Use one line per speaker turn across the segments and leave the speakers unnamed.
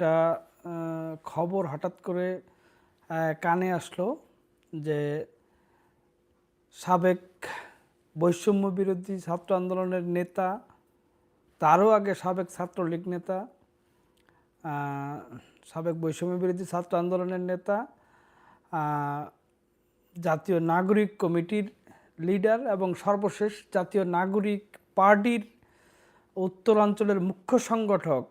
একটা খবর হঠাৎ করে কানে আসলো যে সাবেক বৈষম্য বিরোধী ছাত্র আন্দোলনের নেতা, তারও আগে সাবেক ছাত্রলীগ নেতা সাবেক বৈষম্য বিরোধী ছাত্র আন্দোলনের নেতা জাতীয় নাগরিক কমিটির লিডার এবং সর্বশেষ জাতীয় নাগরিক পার্টির উত্তরাঞ্চলের মুখ্য সংগঠক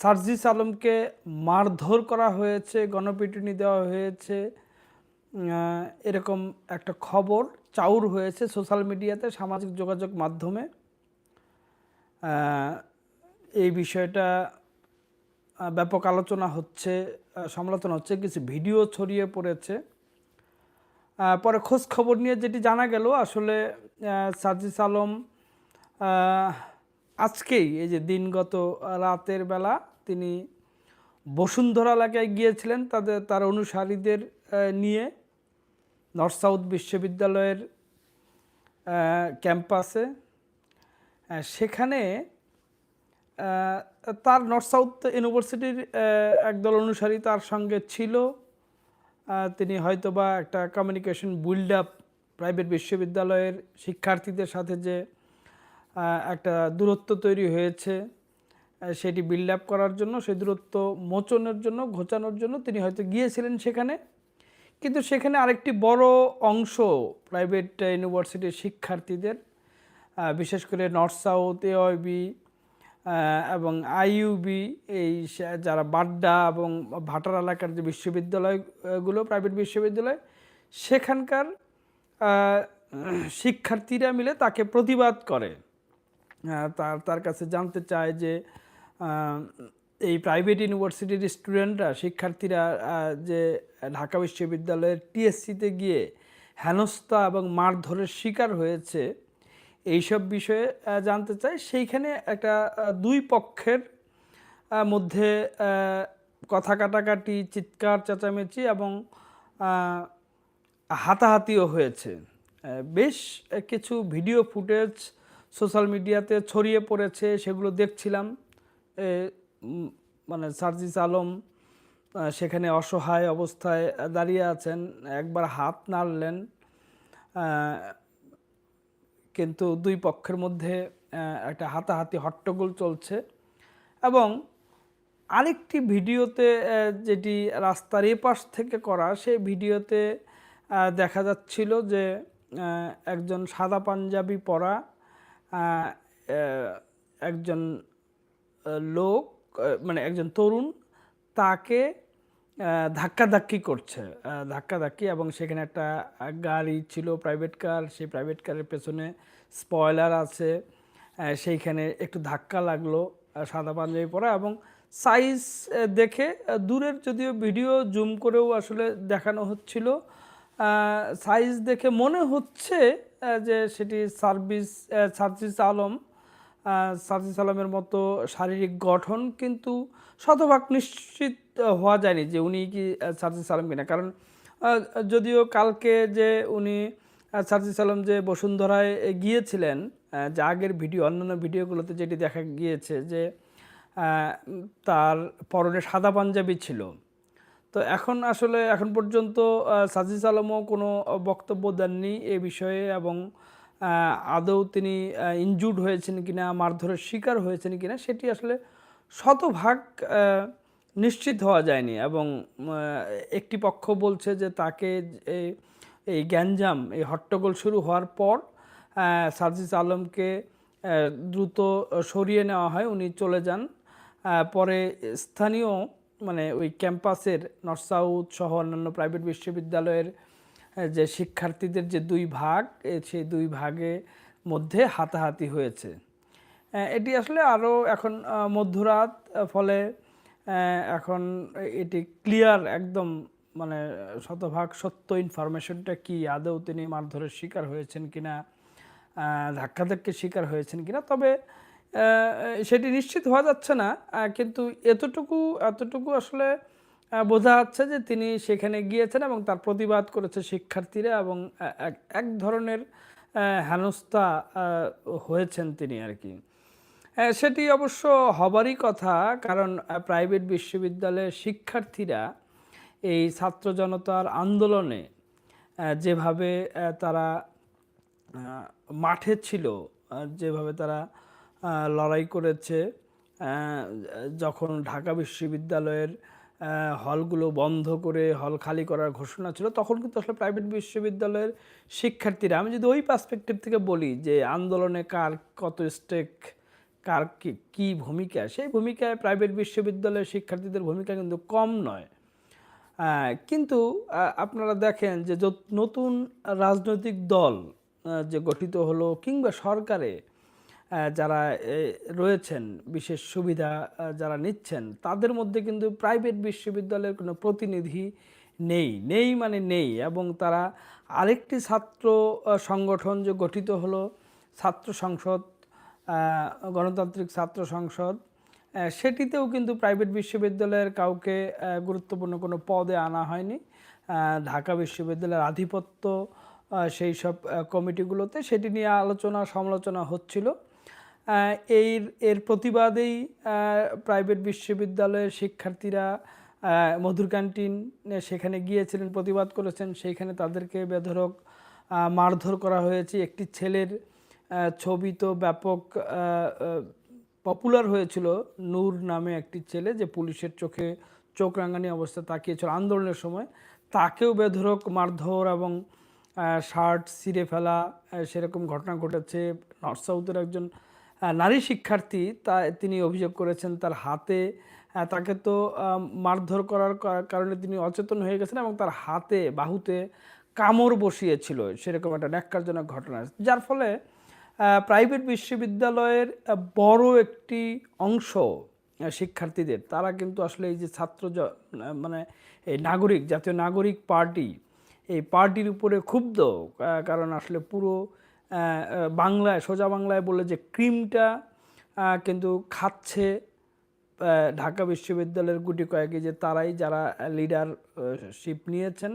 সার্জিস আলমকে মারধর করা হয়েছে, গণপিটুনি দেওয়া হয়েছে। এরকম একটা খবর চাউর হয়েছে সোশ্যাল মিডিয়াতে, সামাজিক যোগাযোগ মাধ্যমে। এই বিষয়টা ব্যাপক আলোচনা হচ্ছে সমালোচনা হচ্ছে, কিছু ভিডিও ছড়িয়ে পড়েছে। পরে খোঁজ খবর নিয়ে যেটি জানা গেল, আসলে সার্জিস আলম আজকেই এই যে দিনগত রাতের বেলা তিনি বসুন্ধরা এলাকায় গিয়েছিলেন তাদের, তার অনুসারীদের নিয়ে নর্থ সাউথ বিশ্ববিদ্যালয়ের ক্যাম্পাসে। সেখানে তার নর্থ সাউথ ইউনিভার্সিটির একদল অনুসারী তার সঙ্গে ছিল। তিনি হয়তোবা একটা কমিউনিকেশন বিল্ড আপ প্রাইভেট বিশ্ববিদ্যালয়ের শিক্ষার্থীদের সাথে যে একটা দূরত্ব তৈরি হয়েছে সেটি বিল্ড আপ করার জন্য সেই দূরত্ব মোচনের জন্য, ঘোচানোর জন্য তিনি হয়তো গিয়েছিলেন সেখানে। কিন্তু সেখানে আরেকটি বড় অংশ প্রাইভেট ইউনিভার্সিটির শিক্ষার্থীদের বিশেষ করে নর্থ সাউথ এওয়াইবি এবং আইইউবি এই যারা বাড্ডা এবং ভাটার এলাকার যে বিশ্ববিদ্যালয়গুলো প্রাইভেট বিশ্ববিদ্যালয়, সেখানকার শিক্ষার্থীরা মিলে তাকে প্রতিবাদ করে। তার তার কাছে জানতে চায় যে এই প্রাইভেট ইউনিভার্সিটির স্টুডেন্টরা শিক্ষার্থীরা যে ঢাকা বিশ্ববিদ্যালয়ের টিএসসিতে গিয়ে হেনস্থা এবং মারধরের শিকার হয়েছে, এইসব বিষয়ে জানতে চাই সেইখানে একটা দুই পক্ষের মধ্যে কথা কাটাকাটি, চিৎকার, চেঁচামেচি এবং হাতাহাতিও হয়েছে। বেশ কিছু ভিডিও ফুটেজ সোশ্যাল মিডিয়াতে ছড়িয়ে পড়েছে, সেগুলো দেখছিলাম। মানে সার্জিস আলম সেখানে অসহায় অবস্থায় দাঁড়িয়ে আছেন, একবার হাত নাড়লেন কিন্তু দুই পক্ষের মধ্যে একটা হাতাহাতি হট্টগোল চলছে। এবং আরেকটি ভিডিওতে যেটি রাস্তার এপাশ থেকে করা, সেই ভিডিওতে দেখা যাচ্ছিল যে একজন সাদা পাঞ্জাবি পরা একজন লোক মানে একজন তরুণ তাকে ধাক্কাধাক্কি করছে। ধাক্কাধাক্কি এবং সেখানে একটা গাড়ি ছিল প্রাইভেট কার সেই প্রাইভেট কারের পেছনে স্পয়লার আছে। সেইখানে একটু ধাক্কা লাগল সাদা পাঞ্জাবি পরা এবং সাইজ দেখে দূরের যদিও ভিডিও জুম করেও আসলে দেখানো হচ্ছিল। সাইজ দেখে মনে হচ্ছে যে সেটি সার্ভিস সার্জিস আলম সার্জিস আলমের মতো শারীরিক গঠন কিন্তু শতভাগ নিশ্চিত হওয়া যায়নি যে উনি কি সার্জিস আলম কিনা। কারণ যদিও কালকে যে উনি সার্জিস আলম যে বসুন্ধরায় গিয়েছিলেন যে আগের ভিডিও, অন্যান্য ভিডিওগুলোতে যেটি দেখা গিয়েছে যে তার পরনে সাদা পাঞ্জাবি ছিল। তো এখন আসলে এখন পর্যন্ত সাজিস আলমও কোনো বক্তব্য দেননি এ বিষয়ে এবং আদৌ তিনি ইনজুর্ড হয়েছেন কিনা মারধরের শিকার হয়েছেন কিনা সেটি আসলে শতভাগ নিশ্চিত হওয়া যায়নি এবং একটি পক্ষ বলছে যে তাকে এই- গ্যাঞ্জাম এই হট্টগোল শুরু হওয়ার পর আহ, সার্জিস আলমকে দ্রুত সরিয়ে নেওয়া হয় উনি চলে যান। পরে স্থানীয় মানে ওই ক্যাম্পাসের নর্থ সাউথ সহ অন্যান্য প্রাইভেট বিশ্ববিদ্যালয়ের যে শিক্ষার্থীদের যে দুই ভাগ সেই দুই ভাগে মধ্যে হাতাহাতি হয়েছে। এটি আসলে আরও এখন মধ্যরাত ফলে এখন এটি ক্লিয়ার একদম মানে শতভাগ সত্য ইনফরমেশনটা কি, আদৌ তিনি মারধরের শিকার হয়েছেন কিনা ধাক্কাধাক্কির শিকার হয়েছেন কিনা। তবে সেটি নিশ্চিত হওয়া যাচ্ছে না। কিন্তু এতটুকু এতটুকু আসলে বোঝা যাচ্ছে যে তিনি সেখানে গিয়েছেন এবং তার প্রতিবাদ করেছে শিক্ষার্থীরা এবং এক- ধরনের হেনস্থা হয়েছেন তিনি আর কি। সেটি অবশ্য হবারই কথা কারণ প্রাইভেট বিশ্ববিদ্যালয়ের শিক্ষার্থীরা এই ছাত্র জনতার আন্দোলনে যেভাবে তারা মাঠে ছিল যেভাবে তারা লড়াই করেছে। যখন ঢাকা বিশ্ববিদ্যালয়ের হলগুলো বন্ধ করে হল খালি করার ঘোষণা ছিল, তখন কিন্তু আসলে প্রাইভেট বিশ্ববিদ্যালয়ের শিক্ষার্থীরা, আমি যদি ওই পার্সপেক্টিভ থেকে বলি যে আন্দোলনে কার কত স্টেক কার কি ভূমিকা, সেই ভূমিকায় প্রাইভেট বিশ্ববিদ্যালয়ের শিক্ষার্থীদের ভূমিকা কিন্তু কম নয়। কিন্তু আপনারা দেখেন যে নতুন রাজনৈতিক দল যে গঠিত হলো কিংবা সরকারে যারা রয়েছেন, বিশেষ সুবিধা যারা নিচ্ছেন, তাদের মধ্যে কিন্তু প্রাইভেট বিশ্ববিদ্যালয়ের কোনো প্রতিনিধি নেই। নেই মানে নেই এবং তারা আরেকটি ছাত্র সংগঠন যে গঠিত হলো, ছাত্র সংসদ গণতান্ত্রিক ছাত্র সংসদ সেটিতেও কিন্তু প্রাইভেট বিশ্ববিদ্যালয়ের কাউকে গুরুত্বপূর্ণ কোনো পদে আনা হয়নি। ঢাকা বিশ্ববিদ্যালয়ের আধিপত্য সেই সব কমিটিগুলোতে সেটি নিয়ে আলোচনা সমালোচনা হচ্ছিল। এর এর প্রতিবাদেই প্রাইভেট বিশ্ববিদ্যালয়ের শিক্ষার্থীরা মধুর ক্যান্টিন সেখানে গিয়েছিলেন, প্রতিবাদ করেছেন। সেইখানে তাদেরকে বেধরক মারধর করা হয়েছে। একটি ছেলের ছবি তো ব্যাপক পপুলার হয়েছিল। নূর নামে একটি ছেলে যে পুলিশের চোখে চোখ রাঙানি অবস্থায় তাকিয়েছিল আন্দোলনের সময়। তাকেও বেধরক মারধর এবং শার্ট ছিঁড়ে ফেলা সেরকম ঘটনা ঘটেছে। নর্থ সাউথের একজন নারী শিক্ষার্থী তা তিনি অভিযোগ করেছেন তার হাতে তাকে তো মারধর করার কারণে তিনি অচেতন হয়ে গেছেন এবং তার হাতে বাহুতে কামড় বসিয়েছিল। সেরকম একটা ন্যাক্কারজনক ঘটনা যার ফলে প্রাইভেট বিশ্ববিদ্যালয়ের বড় একটি অংশ শিক্ষার্থীদের, তারা কিন্তু আসলে এই যে ছাত্র মানে এই নাগরিক, জাতীয় নাগরিক পার্টি, এই পার্টির উপরে ক্ষুব্ধ কারণ আসলে পুরো বাংলায়, সোজা বাংলায় বলে যে ক্রিমটা কিন্তু খাচ্ছে ঢাকা বিশ্ববিদ্যালয়ের গুটি কয়েকে যে তারাই যারা লিডারশিপ নিয়েছেন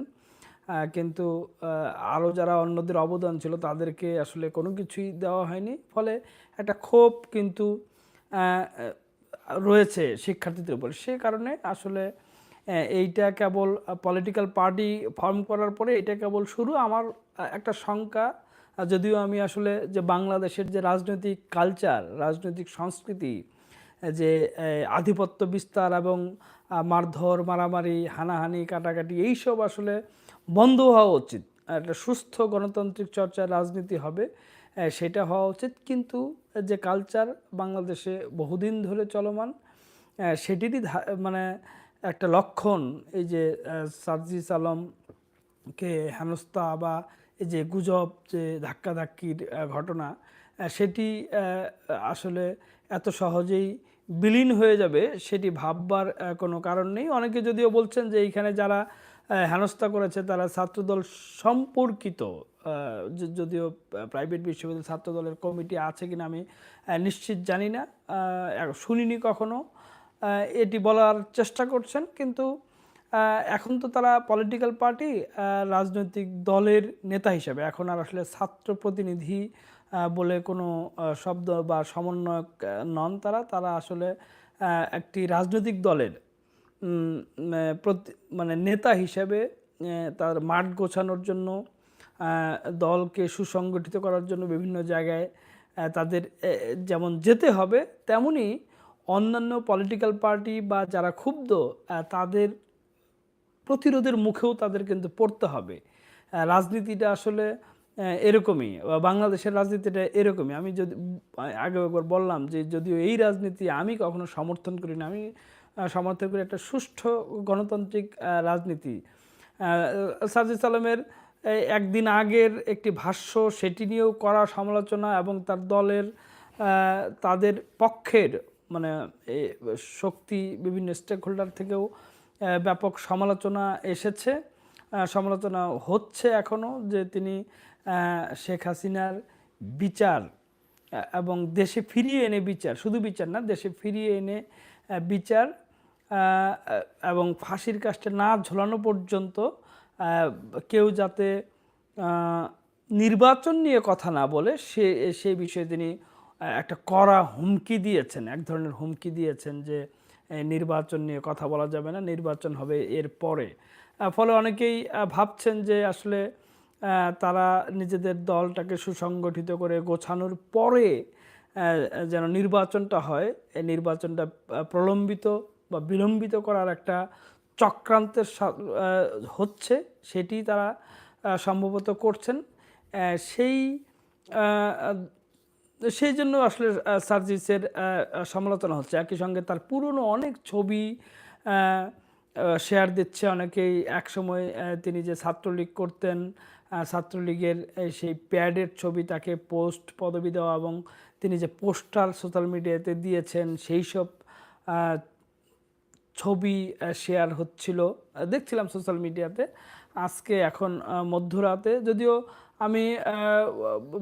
কিন্তু আরও যারা অন্যদের অবদান ছিল তাদেরকে আসলে কোনো কিছুই দেওয়া হয়নি। ফলে একটা ক্ষোভ কিন্তু রয়েছে শিক্ষার্থীদের উপরে। সে কারণে আসলে এইটা কেবল পলিটিক্যাল পার্টি ফর্ম করার পরে এটা কেবল শুরু। আমার একটা শঙ্কা যদিও আমি আসলে যে বাংলাদেশের যে রাজনৈতিক কালচার রাজনৈতিক সংস্কৃতি, যে আধিপত্য বিস্তার এবং মারধর, মারামারি, হানাহানি, কাটাকাটি, এইসব আসলে বন্ধ হওয়া উচিত। একটা সুস্থ গণতান্ত্রিক চর্চার রাজনীতি হবে সেটা হওয়া উচিত। কিন্তু যে কালচার বাংলাদেশে বহুদিন ধরে চলমান সেটিরই মানে একটা লক্ষণ এই যে সার্জিস আলমকে হেনস্থা বা যে গুজব, যে ধাক্কাধাক্কির ঘটনা সেটি আসলে এত সহজেই বিলীন হয়ে যাবে সেটি ভাববার কোনো কারণ নেই। অনেকে যদিও বলছেন যে এইখানে যারা হেনস্থা করেছে তারা ছাত্রদল সম্পর্কিত যদিও প্রাইভেট বিশ্ববিদ্যালয় ছাত্রদলের কমিটি আছে কিনা আমি নিশ্চিত জানি না। শুনিনি কখনো। এটি বলার চেষ্টা করছেন, কিন্তু এখন তো তারা পলিটিক্যাল পার্টি রাজনৈতিক দলের নেতা হিসেবে। এখন আর আসলে ছাত্র প্রতিনিধি বলে কোনো শব্দ বা সমন্বয়ক নন তারা। তারা আসলে একটি রাজনৈতিক দলের মানে নেতা হিসেবে তার মাঠ গোছানোর জন্য দলকে সুসংগঠিত করার জন্য বিভিন্ন জায়গায় তাদের যেমন যেতে হবে, তেমনি অন্যান্য পলিটিক্যাল পার্টি বা যারা ক্ষুব্ধ তাদের প্রতিরোধের মুখেও তাদের কিন্তু পড়তে হবে। রাজনীতিটা আসলে এরকমই বাংলাদেশের রাজনীতিটা এরকমই। আমি যদি, আগে একবার বললাম যে যদিও এই রাজনীতি আমি কখনো সমর্থন করি না আমি সমর্থন করি একটা সুষ্ঠু গণতান্ত্রিক রাজনীতি। সাজিদ আলমের এই একদিন আগের একটি ভাষ্য, সেটি নিয়েও করা সমালোচনা এবং তার দলের তাদের পক্ষের মানে শক্তি বিভিন্ন স্টেক হোল্ডার থেকেও ব্যাপক সমালোচনা এসেছে। সমালোচনা হচ্ছে এখনও যে তিনি শেখ হাসিনার বিচার এবং দেশে ফিরিয়ে এনে বিচার, শুধু বিচার না, দেশে ফিরিয়ে এনে বিচার এবং ফাঁসির কাজটা না ঝোলানো পর্যন্ত কেউ যাতে নির্বাচন নিয়ে কথা না বলে, সে সেই বিষয়ে তিনি একটা কড়া হুমকি দিয়েছেন, এক ধরনের হুমকি দিয়েছেন যে নির্বাচন নিয়ে কথা বলা যাবে না, নির্বাচন হবে এর পরে। ফলে অনেকেই ভাবছেন যে আসলে তারা নিজেদের দলটাকে সুসংগঠিত করে গোছানোর পরে যেন নির্বাচনটা হয়, এই নির্বাচনটা প্রলম্বিত বা বিলম্বিত করার একটা চক্রান্তের হচ্ছে, সেটি তারা সম্ভবত করছেন। সেই সেই জন্য আসলে সার্জিসের সমালোচনা হচ্ছে। একই সঙ্গে তার পুরনো অনেক ছবি শেয়ার দিচ্ছে অনেকেই। একসময় তিনি যে ছাত্রলীগ করতেন ছাত্রলীগের সেই প্যাডের ছবি তাকে পোস্ট পদবি দেওয়া এবং তিনি যে পোস্টার সোশ্যাল মিডিয়াতে দিয়েছেন, সেই সব ছবি শেয়ার হচ্ছিল। দেখছিলাম সোশ্যাল মিডিয়াতে। আজকে এখন মধ্যরাতে। যদিও আমি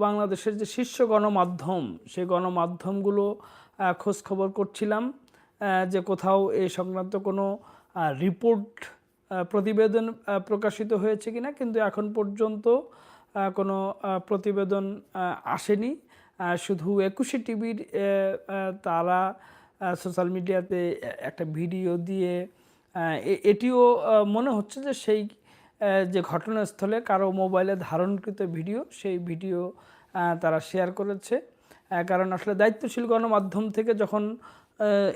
বাংলাদেশের যে শীর্ষ গণমাধ্যম সেই গণমাধ্যমগুলো আহ, খোঁজ খবর করছিলাম যে কোথাও এ সংক্রান্ত কোনো রিপোর্ট প্রতিবেদন প্রকাশিত হয়েছে কিনা কিন্তু এখন পর্যন্ত কোনো প্রতিবেদন আসেনি। শুধু একুশে টিভির তারা সোশ্যাল মিডিয়াতে একটা ভিডিও দিয়ে এটিও মনে হচ্ছে যে সেই যে ঘটনাস্থলে কারও মোবাইলে ধারণকৃত ভিডিও, সেই ভিডিও তারা শেয়ার করেছে। কারণ আসলে দায়িত্বশীল গণমাধ্যম থেকে যখন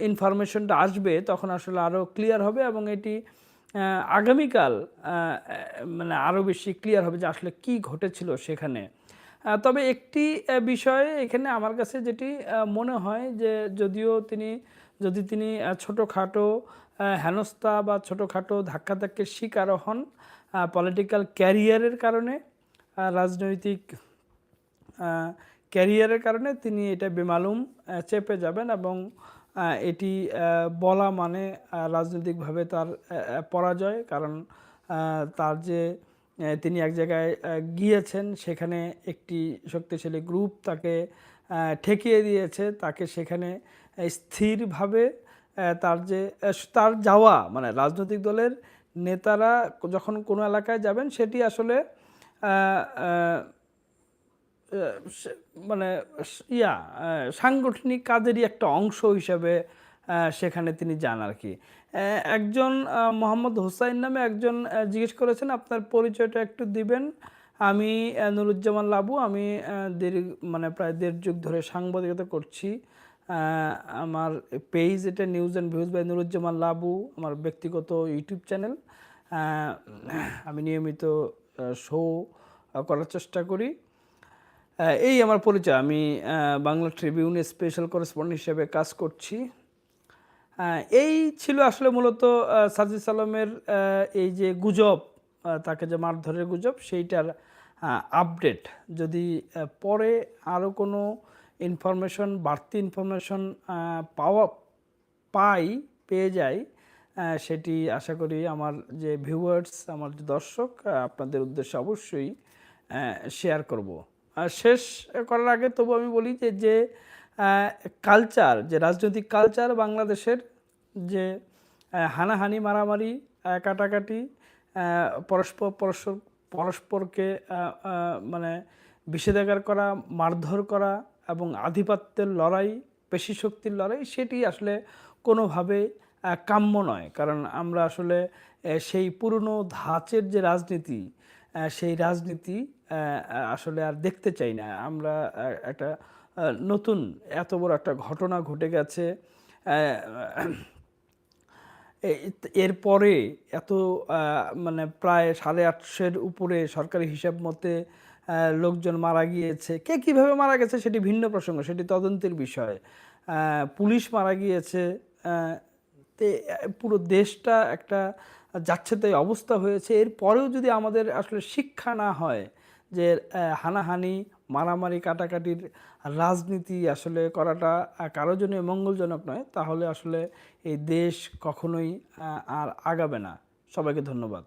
ইনফরমেশনটা আসবে, তখন আসলে আরও ক্লিয়ার হবে এবং এটি আগামীকাল মানে আরও বেশি ক্লিয়ার হবে যে আসলে কি ঘটেছিল সেখানে। তবে একটি বিষয় এখানে আমার কাছে যেটি মনে হয় যে যদিও তিনি, যদি তিনি ছোটোখাটো হেনস্থা বা ছোটোখাটো ধাক্কাধাক্কির শিকারও হন পলিটিক্যাল ক্যারিয়ারের কারণে রাজনৈতিক ক্যারিয়ারের কারণে তিনি এটা বেমালুম চেপে যাবেন এবং এটি বলা মানে রাজনৈতিকভাবে তার পরাজয়। কারণ তার যে তিনি এক জায়গায় গিয়েছেন, সেখানে একটি শক্তিশালী গ্রুপ তাকে ঠেকিয়ে দিয়েছে। তাকে সেখানে স্থিরভাবে তার যে তার যাওয়া মানে রাজনৈতিক দলের নেতারা যখন কোনো এলাকায় যাবেন, সেটি আসলে মানে ইয়া সাংগঠনিক কাজেরই একটা অংশ হিসাবে সেখানে তিনি যান আর কি একজন মোহাম্মদ হোসাইন নামে একজন জিজ্ঞেস করেছেন, আপনার পরিচয়টা একটু দিবেন? আমি নুরুজ্জামান লাবু, আমি দীর্ঘ মানে প্রায় দেড় যুগ ধরে সাংবাদিকতা করছি। আমার পেজ এটা news and views by Nuruzzaman Labu আমার ব্যক্তিগত ইউটিউব চ্যানেল আমি নিয়মিত শো করার চেষ্টা করি। এই আমার পরিচয়। আমি বাংলা ট্রিবিউনে স্পেশাল করেসপন্ডেন্ট হিসেবে কাজ করছি। এই ছিল আসলে মূলত আহ, সাজিদ আলমের এই যে গুজব তাকে যে মারধরের গুজব সেইটার আপডেট যদি পরে আরও কোনো ইনফরমেশন বাড়তি ইনফরমেশন পাওয়া, পাই, পেয়ে যাই সেটি আশা করি আমার যে ভিউয়ার্স আমার যে দর্শক আপনাদের উদ্দেশ্যে অবশ্যই শেয়ার করব। শেষ করার আগে তবু আমি বলি যে যে কালচার যে রাজনৈতিক কালচার বাংলাদেশের, যে হানাহানি, মারামারি কাটাকাটি পরস্পর পরস্পর, পরস্পরকে মানে বিষেধাগার করা, মারধর করা এবং আধিপত্যের লড়াই, পেশি শক্তির লড়াই, সেটি আসলে কোনোভাবে কাম্য নয়। কারণ আমরা আসলে সেই পুরনো ধাঁচের যে রাজনীতি সেই রাজনীতি আসলে আর দেখতে চাই না। আমরা একটা নতুন, এত বড় একটা ঘটনা ঘটে গেছে এরপরে এত মানে প্রায় সাড়ে আটশোর উপরে সরকারি হিসাব মতে লোকজন মারা গিয়েছে। কে কীভাবে মারা গেছে সেটি ভিন্ন প্রসঙ্গ, সেটি তদন্তের বিষয়। পুলিশ মারা গিয়েছে পুরো দেশটা একটা যাচ্ছে তাই অবস্থা হয়েছে। এরপরেও যদি আমাদের আসলে শিক্ষা না হয় যে হানাহানি, মারামারি, কাটাকাটির রাজনীতি আসলে করাটা কারোর জন্য মঙ্গলজনক নয়, তাহলে আসলে এই দেশ কখনোই আর আগাবে না। সবাইকে ধন্যবাদ।